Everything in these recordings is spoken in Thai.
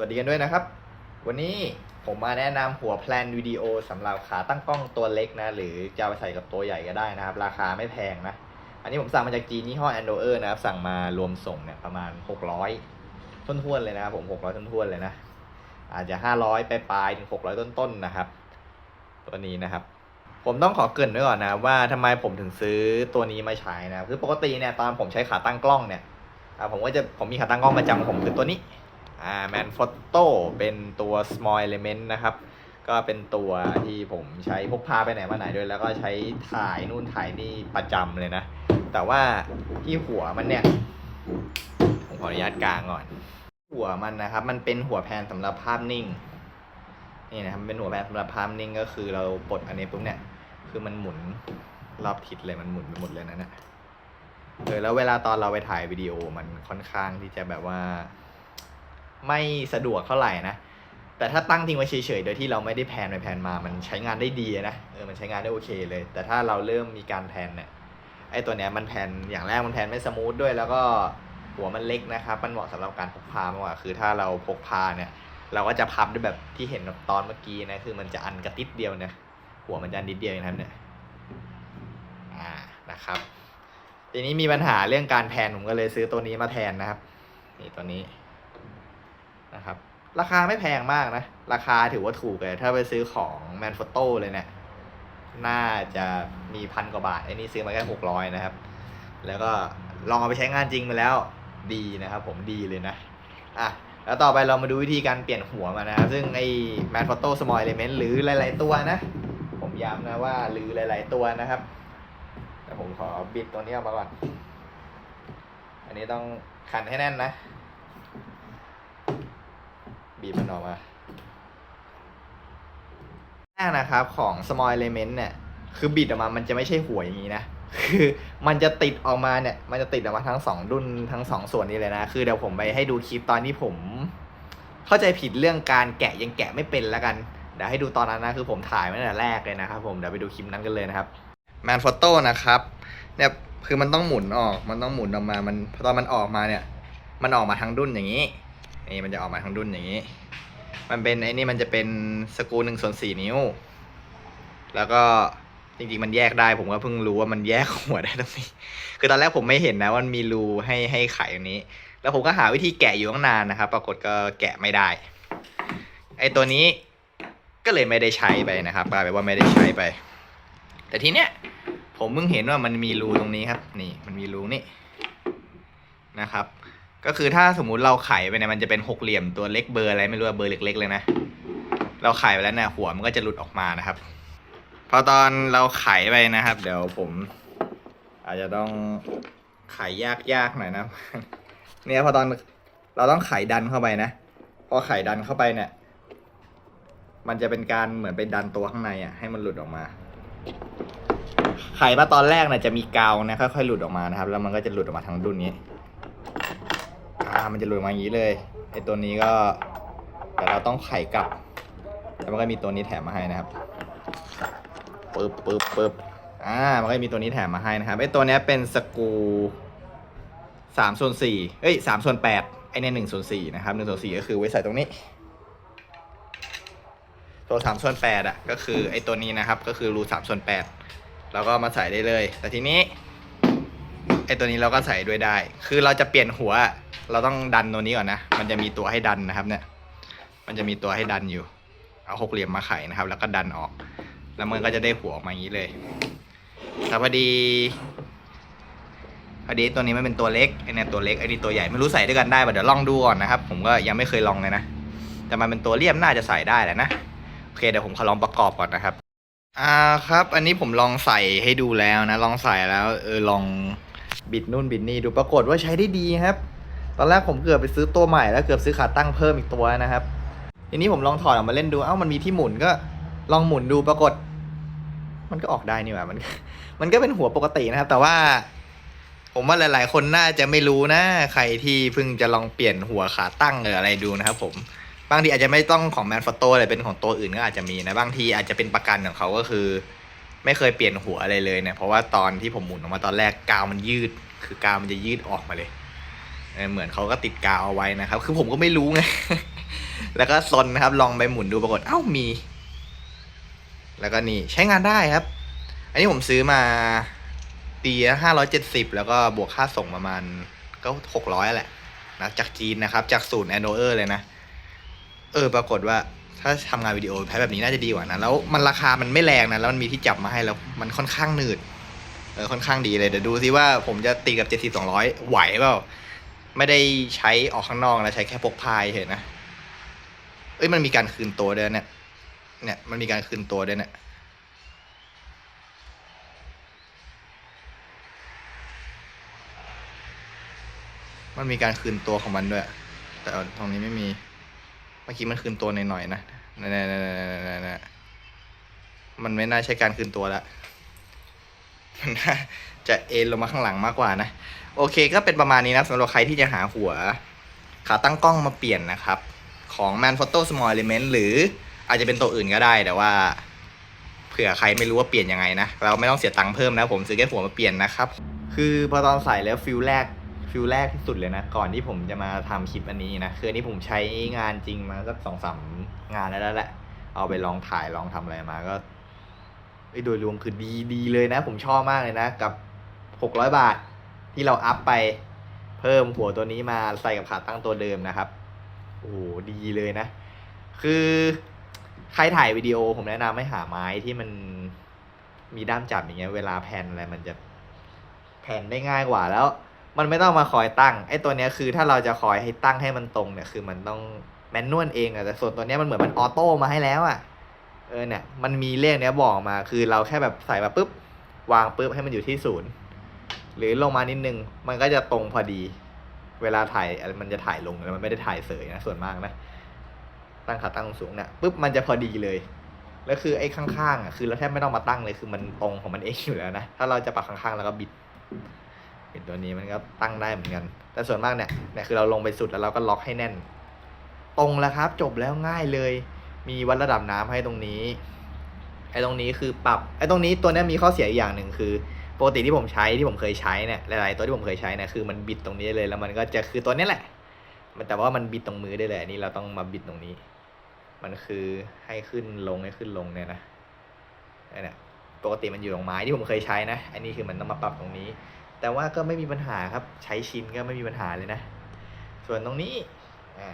วัสดีกันด้วยนะครับ วันนี้ผมมาแนะนำหัวแพลนวิดีโอสำหรับขาตั้งกล้องตัวเล็กนะ หรือจะไปใส่กับตัวใหญ่ก็ได้นะครับ ราคาไม่แพงนะ อันนี้ผมสั่งมาจากจีนยี่ห้อ a n d o e r นะครับ สั่งมารวมส่งเนี่ยประมาณ 600ท้วนๆเลยนะครับผม 600ท้วนๆเลยนะ อาจจะ 500ปลายๆถึง 600 ต้นๆนะครับ ตัวนี้นะครับ ผมต้องขอเกรินไว้ก่อนนะว่าทำไมผมถึงซื้อตัวนี้มาใช้นะคือปกติเนี่ยตอนผมใช้ขาตั้งกล้องเนี่ยผมก็จะผมมีขาตั้งกล้องประจำของผมคือตัวนี้ อ่าแมนฟอตโต้เป็นตัว small element นะครับ ก็เป็นตัวที่ผมใช้พกพาไปไหนมาไหนด้วย แล้วก็ใช้ถ่ายนู่นถ่ายนี่ประจำเลยนะ แต่ว่าที่หัวมันเนี่ย ผมขออนุญาตกลางก่อน หัวมันนะครับ มันเป็นหัวแพนสำหรับภาพนิ่ง นี่นะครับเป็นหัวแพนสำหรับภาพนิ่งก็คือเราปลดอันนี้ปุ๊บเนี่ย คือมันหมุนรอบทิศเลยมันหมุนไปหมดเลยนะเนี่ยเออแล้วเวลาตอนเราไปถ่ายวิดีโอมันค่อนข้างที่จะแบบว่า ไม่สะดวกเท่าไหร่นะ แต่ถ้าตั้งทิ้งไว้เฉยๆ โดยที่เราไม่ได้แพนไปแพนมา มันใช้งานได้ดีนะ เออ มันใช้งานได้โอเคเลย แต่ถ้าเราเริ่มมีการแพนเนี่ย ไอ้ตัวเนี้ยมันแพนอย่างแรกมันแพนไม่สมูทด้วย แล้วก็หัวมันเล็กนะครับ มันเหมาะสำหรับการพกพามากกว่า คือถ้าเราพกพาเนี่ย เราก็จะพับด้วยแบบที่เห็นตอนเมื่อกี้นะ คือมันจะอันกระติดเดียวนะ หัวมันจะอันนิดเดียวอย่างนั้นเนี่ย อ่า นะครับ ทีนี้มีปัญหาเรื่องการแพนผมก็เลยซื้อตัวนี้มาแทนนะครับ นี่ตัวนี้ นะครับ ราคาไม่แพงมากนะ ราคาถือว่าถูกเลย ถ้าไปซื้อของแมนฟ o โต้เลยเนี่ยน่าจะมีพันกว่าบาทไอ้นี่ซื้อมาแค่หกร้อยนะครับ แล้วก็ลองเอาไปใช้งานจริงมาแล้วดีนะครับผมดีเลยนะอะแล้วต่อไปเรามาดูวิธีการเปลี่ยนหัวมานะครับ ซึ่งไอ้แมนฟ o โต้สมอลเอลเมนต์หรือหลาย ๆ ตัวนะ ผมย้ำนะว่าหรือหลาย ๆ ตัวนะครับแต่ผมขอบิดตัวนี้ออกมาก่อน อันนี้ต้องขันให้แน่นนะ บีบมันออกมาแรกนะครับของ small element เนี่ย คือบิดออกมามันจะไม่ใช่หัวอย่างนี้นะ คือมันจะติดออกมาเนี่ย มันจะติดออกมาทั้งสองดุนทั้งสองส่วนนี้เลยนะ คือเดี๋ยวผมไปให้ดูคลิปตอนที่ผม เข้าใจผิดเรื่องการแกะยังแกะไม่เป็นแล้วกัน เดี๋ยวให้ดูตอนนั้นนะ คือผมถ่ายมาตั้งแต่แรกเลยนะครับ ผมเดี๋ยวไปดูคลิปนั้นกันเลยนะครับแมนฟอโต้นะครับเนี่ยคือมันต้องหมุนออก มันต้องหมุนออกมา มันตอนมันออกมาเนี่ย มันออกมาทั้งดุนอย่างนี้ นี่มันจะออกมาทั้งดุนอย่างนี้ มันเป็นไอ้นี่มันจะเป็นสกูหนึ่งส่วนสี่นิ้ว แล้วก็จริงๆมันแยกได้ผมก็เพิ่งรู้ว่ามันแยกหัวได้ตรงนี้ คือตอนแรกผมไม่เห็นนะว่ามันมีรูให้ให้ไขตรงนี้ แล้วผมก็หาวิธีแกะอยู่ตั้งนานนะครับ ปรากฏก็แกะไม่ได้ ไอ้ตัวนี้ก็เลยไม่ได้ใช้ไปนะครับกลายเป็นว่าไม่ได้ใช้ไป แต่ทีเนี้ยผมเพิ่งเห็นว่ามันมีรูตรงนี้ครับ นี่มันมีรูนี่นะครับ ก็คือถ้าสมมุติเราไขไปเนี่ยมันจะเป็นหกเหลี่ยมตัวเล็กเบอร์อะไรไม่รู้เบอร์เล็ก ๆ เลยนะ เราไขไปแล้วเนี่ยหัวมันก็จะหลุดออกมานะครับ พอตอนเราไขไปนะครับ เดี๋ยวผม อาจจะต้องไขยากๆหน่อยนะเนี่ยพอตอนเราต้องไขดันเข้าไปนะ พอไขดันเข้าไปเนี่ย มันจะเป็นการเหมือนเป็นดันตัวข้างในอะ ให้มันหลุดออกมา ไขมาตอนแรกเนี่ยจะมีกาวนะค่อยๆหลุดออกมานะครับ แล้วมันก็จะหลุดออกมาทั้งดุนนี้ อ่ามันจะหลุดมาอย่างนี้เลยไอตัวนี้ก็แต่เราต้องไขกลับแล้วมันก็มีตัวนี้แถมมาให้นะครับปึ๊บปึ๊บปึ๊บอ่ามันก็มีตัวนี้แถมมาให้นะครับไอตัวนี้เป็นสกูสามส่วนสี่เอ้ยสามส่วนแปดไอเนี่ยหนึ่งส่วนสี่นะครับหนึ่งส่วนสี่ก็คือไว้ใส่ตรงนี้ ตัวสามส่วนแปดอะก็คือไอตัวนี้นะครับก็คือรูสามส่วนแปดเราก็มาใส่ได้เลย แต่ทีนี้ อตัวนี้เราก็ใส่ด้วยได้ คือเราจะเปลี่ยนหัว เราต้องดันตัวนี้ก่อนนะ มันจะมีตัวให้ดันนะครับ เนี่ย มันจะมีตัวให้ดันอยู่ เอาหกเหลี่ยมมาไขนะครับ แล้วก็ดันออก แล้วมันก็จะได้หัวออกมาอย่างนี้เลย แต่พอดี พอดีตัวนี้มันเป็นตัวเล็ก ไอเนี่ยตัวเล็ก ไอนี่ตัวใหญ่ ไม่รู้ใส่ด้วยกันได้ป่ะ เดี๋ยวลองดูก่อนนะครับ ผมก็ยังไม่เคยลองเลยนะ แต่มันเป็นตัวเรียบน่าจะใส่ได้แหละนะ โอเค เดี๋ยวผมขอลองประกอบก่อนนะครับอ่าครับ อันนี้ผมลองใส่ให้ดูแล้วนะ ลองใส่แล้ว เออลอง บิดนู่นบิดนี่ดูปรากฏว่าใช้ได้ดีครับ ตอนแรกผมเกือบไปซื้อตัวใหม่แล้วเกือบซื้อขาตั้งเพิ่มอีกตัวนะครับทีนี้ผมลองถอดออกมาเล่นดูเอ้ามันมีที่หมุนก็ลองหมุนดูปรากฏ มันก็ออกได้นี่หว่ามัน มันก็เป็นหัวปกตินะครับ แต่ว่า ผมว่าหลาย ๆ คนน่าจะไม่รู้นะ ใครที่เพิ่งจะลองเปลี่ยนหัวขาตั้งหรืออะไรดูนะครับ ผมบางทีอาจจะไม่ต้องของแมนฟอโต้เลยเป็นของตัวอื่นก็อาจจะมีนะบางทีอาจจะเป็นประกันของเขาก็คือ ไม่เคยเปลี่ยนหัวอะไรเลยเนี่ยเพราะว่าตอนที่ผมหมุนออกมาตอนแรกกาวมันยืด คือกาวมันจะยืดออกมาเลยเหมือนเขาก็ติดกาวเอาไว้นะครับ คือผมก็ไม่รู้ไงแล้วก็ซนนะครับ ลองไปหมุนดูปรากฏเอ้ามี แล้วก็นี่ใช้งานได้ครับ อันนี้ผมซื้อมาตีห้าร้อยเจ็ดสิบแล้วก็บวกค่าส่งประมาณก็หกร้อยแหละนะจากจีนนะครับ จากศูนย์แอนโดเออร์เลยนะ เออ ปรากฏว่า ถ้าทำงานวิดีโอแพ้แบบนี้น่าจะดีกว่านะแล้วมันราคามันไม่แรงนะแล้วมันมีที่จับมาให้แล้วมันค่อนข้างหนืดเออค่อนข้างดีเลยเดี๋ยวดูซิว่าผมจะตีกับเจ็ดสิบสองร้อยไหวเปล่าไม่ได้ใช้ออกข้างนอกนะใช้แค่พกพายเฉยนะเอ้ยมันมีการคืนตัวด้วยเนี่ย เนี่ยมันมีการคืนตัวด้วยเนี่ยมันมีการคืนตัวของมันด้วย แต่ตรงนี้ไม่มี มื่อกี้มันคืนตัวหน่อยๆนะนั่นๆๆๆๆมันไม่น่าใช่การคืนตัวละมันน่าจะเอ็นลงมาข้างหลังมากกว่านะ โอเคก็เป็นประมาณนี้นะสำหรับใครที่จะหาหัวขาตั้งกล้องมาเปลี่ยนนะครับ ของ Man Photo Small Element หรืออาจจะเป็นตัวอื่นก็ได้แต่ว่าเผื่อใครไม่รู้ว่าเปลี่ยนยังไงนะ เราไม่ต้องเสียตังค์เพิ่มนะ ผมซื้อแค่หัวมาเปลี่ยนนะครับ คือพอตอนใส่แล้วฟิลแรก ฟิลแรกที่สุดเลยนะ ก่อนที่ผมจะมาทำคลิปอันนี้นะคืออันนี้ผมใช้งานจริงมาสักสองสามงานแล้วแหละ เอาไปลองถ่ายลองทำอะไรมาก็โดยรวมคือดีดีเลยนะ ผมชอบมากเลยนะ กับหกร้อยบาทที่เราอัพไปเพิ่มหัวตัวนี้มาใส่กับขาตั้งตัวเดิมนะครับ โอ้ดีเลยนะ คือใครถ่ายวิดีโอผมแนะนำให้หาไม้ที่มันมีด้ามจับอย่างเงี้ย เวลาแผ่นอะไรมันจะแผ่นได้ง่ายกว่าแล้ว มันไม่ต้องมาคอยตั้งไอ้ตัวเนี้ยคือถ้าเราจะคอยให้ตั้งให้มันตรงเนี่ยคือมันต้องแมนนวลเองอะแต่ส่วนตัวเนี้ยมันเหมือนมันออโต้มาให้แล้วอะเออเนี่ยมันมีเลขเนี้ยบอกมาคือเราแค่แบบใส่มาปุ๊บวางปุ๊บให้มันอยู่ที่ศูนย์หรือลงมานิดนึง มันก็จะตรงพอดี เวลาถ่ายมันจะถ่ายลงแล้วมันไม่ได้ถ่ายเสยนะส่วนมากนะตั้งขาตั้งสูงเนี่ยปุ๊บมันจะพอดีเลยแล้วคือไอ้ข้างๆอะคือเราแทบไม่ต้องมาตั้งเลยคือมันตรงของมันเองอยู่แล้วนะถ้าเราจะปรับข้างๆแล้วก็บิด บิดตัวนี้มันก็ตั้งได้เหมือนกัน แต่ส่วนมากเนี่ยเนี่ยคือเราลงไปสุดแล้วเราก็ล็อกให้แน่น ตรงแล้วครับ จบแล้วง่ายเลย มีวัดระดับน้ำให้ตรงนี้ไอ้ตรงนี้คือปรับไอ้ตรงนี้ตัวนี้มีข้อเสียอีกอย่างหนึ่งคือปกติที่ผมใช้ที่ผมเคยใช้เนี่ยหลายๆตัวที่ผมเคยใช้เนี่ยคือมันบิดตรงนี้เลยแล้วมันก็จะคือตัวนี้แหละ มันแต่ว่ามันบิดตรงมือได้เลยอันนี้เราต้องมาบิดตรงนี้ มันคือให้ขึ้นลงให้ขึ้นลงเนี่ยนะนี่นแหละปกติมันอยู่ตรงไม้ที่ผมเคยใช้นะอันนี้คือมันต้องมาปรับตรงนี้ แต่ว่าก็ไม่มีปัญหาครับ ใช้ชินก็ไม่มีปัญหาเลยนะ ส่วนตรงนี้อ่า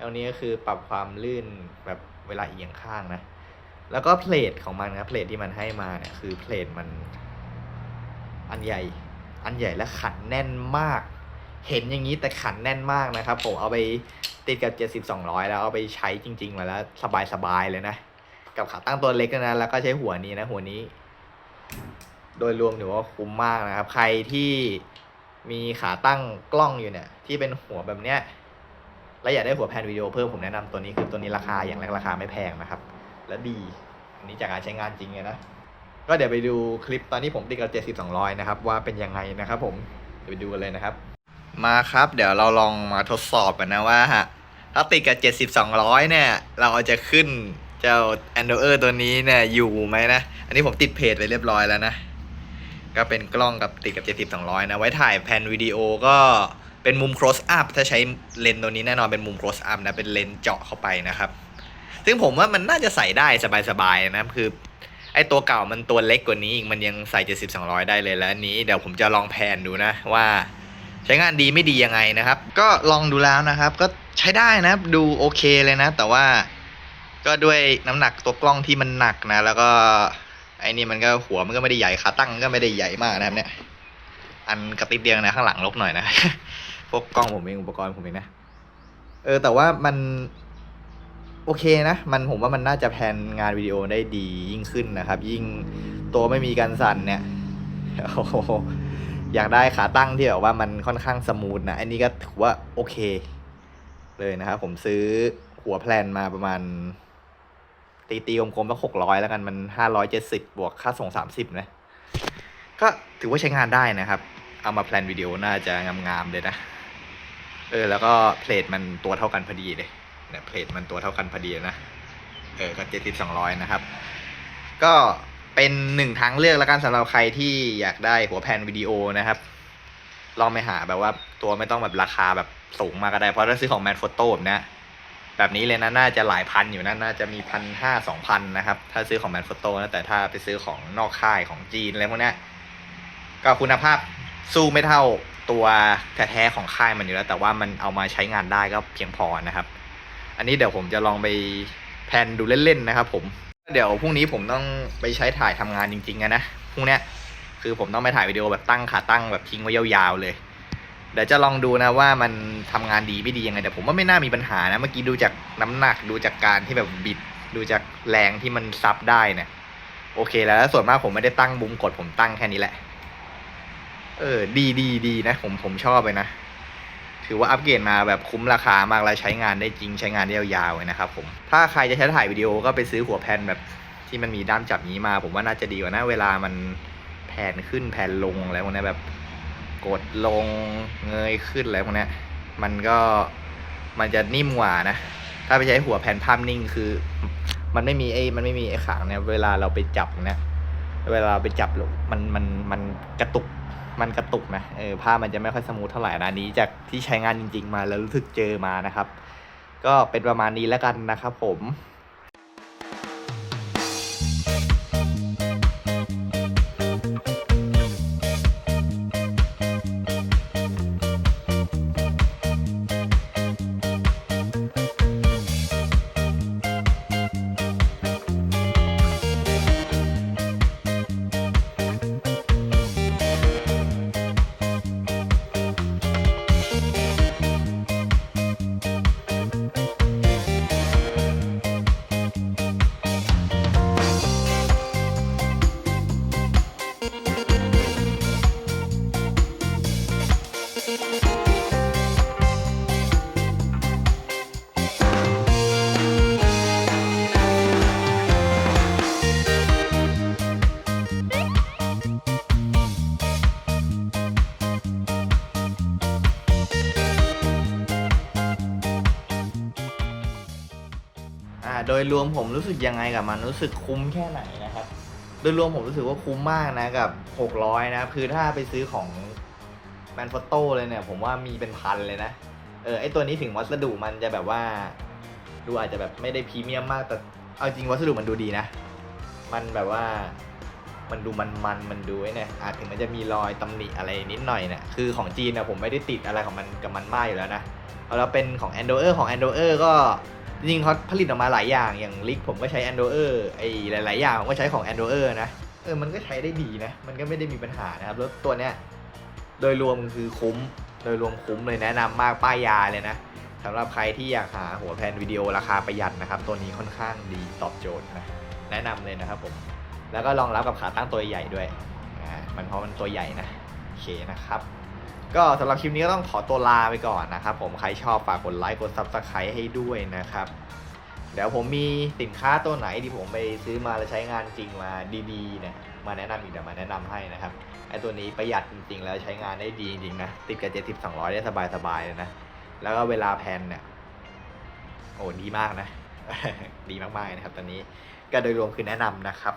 ตรงนี้ก็คือปรับความลื่นแบบเวลาเอียงข้างนะ แล้วก็เพลทของมันนะเพลทที่มันให้มาเนี่ยคือเพลทมันอันใหญ่ อันใหญ่และขันแน่นมาก เห็นอย่างนี้แต่ขันแน่นมากนะครับผมเอาไปติดกับเจ็ดสิบสองร้อยแล้วเอาไปใช้จริง ๆ มาแล้วสบายสบายๆเลยนะ กับขาตั้งตัวเล็กนะ แล้วก็ใช้หัวนี้นะ หัวนี้ โดยรวมถือว่าคุ้มมากนะครับ ใครที่มีขาตั้งกล้องอยู่เนี่ย ที่เป็นหัวแบบเนี้ยและอยากได้หัวแพนวิดีโอเพิ่มผมแนะนำตัวนี้คือตัวนี้ราคาอย่างแรกราคาไม่แพงนะครับ และดี อันนี้จากการใช้งานจริงเลยนะ ก็เดี๋ยวไปดูคลิปตอนที่ผมติดกับเจ็ดสิบสองร้อยนะครับ ว่าเป็นยังไงนะครับผมเดี๋ยวไปดูกันเลยนะครับ มาครับเดี๋ยวเราลองมาทดสอบกันนะว่าฮะถ้าติดกับเจ็ดสิบสองร้อยเนี่ย เราจะขึ้นเจ้า a n d r o i d ตัวนี้เนี่ยอยู่ไหมนะ อันนี้ผมติดเพจไปเรียบร้อยแล้วนะ ก็เป็นกล้องกับติดกับเจ็ดสิบสองร้อยนะ ไว้ถ่ายแผ่นวิดีโอก็เป็นมุม close up ถ้าใช้เลนส์ตัวนี้แน่นอนเป็นมุม close up นะ เป็นเลนส์เจาะเข้าไปนะครับ ซึ่งผมว่ามันน่าจะใส่ได้สบายๆนะคือไอตัวเก่ามันตัวเล็กกว่านี้อีกมันยังใส่เจ็ดสิบสองร้อยได้เลยแล้วอันนี้เดี๋ยวผมจะลองแพนดูนะว่าใช้งานดีไม่ดียังไงนะครับ ก็ลองดูแล้วนะครับ ก็ใช้ได้นะดูโอเคเลยนะ แต่ว่าก็ด้วยน้ำหนักตัวกล้องที่มันหนักนะ แล้วก็ ไอ้นี่มันก็หัวมันก็ไม่ได้ใหญ่ขาตั้งก็ไม่ได้ใหญ่มากนะครับเนี่ย อันกระติบเดียวนะข้างหลังลกหน่อยนะ พวกกล้องผมเองอุปกรณ์ผมเองนะ เออแต่ว่ามันโอเคนะ มันผมว่ามันน่าจะแพนงานวิดีโอได้ดียิ่งขึ้นนะครับ ยิ่งตัวไม่มีการสั่นเนี่ยโอ้โหอยากได้ขาตั้งที่แบบว่ามันค่อนข้างสมูทนะอันนี้ก็ถือว่าโอเค เลยนะครับผมซื้อหัวแพลนมาประมาณ ตีตีกลมๆแล้วหกร้อยแล้วกันมันห้าร้อยเจ็ดสิบบวกค่าส่งสามสิบนะก็ถือว่าใช้งานได้นะครับ เอามาแพลนวิดีโอน่าจะงามๆเลยนะ เออ แล้วก็เพลทมันตัวเท่ากันพอดีเลยเนี่ยเพลทมันตัวเท่ากันพอดีนะ เออก็เจ็ดสิบสองร้อยนะครับ ก็เป็นหนึ่งทางเลือกแล้วกันสำหรับใครที่อยากได้หัวแผ่นวิดีโอนะครับ ลองไปหาแบบว่าตัวไม่ต้องแบบราคาแบบสูงมากก็ได้ เพราะถ้าซื้อของแมนโฟโต้แบบเนี้ย แบบนี้เลยนะน่าจะหลายพันอยู่นะน่าจะมีพันห้าสองพันนะครับ ถ้าซื้อของแมนโฟโต้นะแต่ถ้าไปซื้อของนอกค่ายของจีนอะไรพวกนี้ก็คุณภาพสู้ไม่เท่าตัวแท้ๆของค่ายมันอยู่แล้ว แต่ว่ามันเอามาใช้งานได้ก็เพียงพอนะครับ อันนี้เดี๋ยวผมจะลองไปแพนดูเล่นๆนะครับ ผมเดี๋ยวพรุ่งนี้ผมต้องไปใช้ถ่ายทำงานจริงๆอะนะพรุ่งนี้คือผมต้องไปถ่ายวิดีโอแบบตั้งขาตั้งแบบทิ้งไว้ยาวๆเลย เดี๋ยวจะลองดูนะว่ามันทำงานดีไม่ดียังไงแต่ผมว่าไม่น่ามีปัญหานะ เมื่อกี้ดูจากน้ำหนักดูจากการที่แบบบิด ดูจากแรงที่มันซับได้เนี่ยโอเคแล้วแล้วส่วนมากผมไม่ได้ตั้งบุมกดผมตั้งแค่นี้แหละ เออ ดีดีดีนะ ผมผมชอบเลยนะ ถือว่าอัปเกรดมาแบบคุ้มราคามากแล้วใช้งานได้จริงใช้งานได้ยาวๆเลยนะครับผมถ้าใครจะใช้ถ่ายวิดีโอก็ไปซื้อหัวแผ่นแบบที่มันมีด้ามจับนี้มา ผมว่าน่าจะดีกว่านะ เวลามันแผ่นขึ้นแผ่นลงอะไรพวกนี้แบบ กดลงเงยขึ้นอะไรพวกนี้มันก็มันจะนิ่มกว่านะ ถ้าไปใช้หัวแผ่นภาพนิ่งคือ มันไม่มีไอ้มันไม่มีไอ้ขางเนี่ยเวลาเราไปจับเนี่ยเวลาเราไปจับลมันมันมันกระตุกมันกระตุกนะเออภามันจะไม่ค่อยสมูทเท่าไหร่นะนี้จากที่ใช้งานจริง ๆ มาแล้วรู้สึกเจอมานะครับ ก็เป็นประมาณนี้แล้วกันนะครับผม ยรวมผมรู้สึกยังไงกับมันรู้สึกคุ้มแค่ไหนนะครับ โดยรวมผมรู้สึกว่าคุ้มมากนะกับ 600 นะ คือถ้าไปซื้อของแมนฟอโต้เลยเนี่ย ผมว่ามีเป็นพันเลยนะ เออไอตัวนี้ถึงวัสดุมันจะแบบว่า ดูอาจจะแบบไม่ได้พรีเมียมมากแต่เอาจริงวัสดุมันดูดีนะ มันแบบว่ามันดูมันมันๆมันดูไอ้เนี่ยอาจถึงมันจะมีรอยตำหนิอะไรนิดหน่อยเนี่ยคือของจีนนี่ยผมไม่ได้ติดอะไรของมันกับมันมากอยู่แล้วนะ แล้วเป็นของ a n d r o i d ของ a n d r o i d ก็จริงเขาผลิตออกมาหลายอย่างอย่างลิกผมก็ใช้ a n d r o i d ไอ้หลาย ๆ อย่างผมก็ใช้ของ a n d r o i d นะเออมันก็ใช้ได้ดีนะ มันก็ไม่ได้มีปัญหานะครับแล้วตัวเนี้ยโดยรวมคือคุ้ม โดยรวมคุ้มเลยแนะนำมากป้ายยาเลยนะสำหรับใครที่อยากหาหัวแผ่นวิดีโอราคาประหยัดนะครับ ตัวนี้ค่อนข้างดีตอบโจทย์นะแนะนำเลยนะครับผม แล้วก็รองรับกับขาตั้งตัวใหญ่ด้วยอ่ามันเพราะมันตัวใหญ่นะโอเคนะครับ ก็สำหรับคลิปนี้ก็ต้องขอตัวลาไปก่อนนะครับ ผมใครชอบฝากกดไลค์กด Subscribe ให้ด้วยนะครับเดี๋ยวผมมีสินค้าตัวไหนที่ผมไปซื้อมาแล้วใช้งานจริงมาดีๆเนี่ยมาแนะนำอีกเดี๋ยวมาแนะนำให้นะครับไอตัวนี้ประหยัดจริงๆ แล้วใช้งานได้ดีจริงๆนะติดกับ70 200ได้สบายๆเลยนะแล้วก็เวลาแพนเนี่ยโอ้ดีมากนะ ดีมากๆนะครับตอนนี้ก็โดยรวมคือแนะนำนะครับ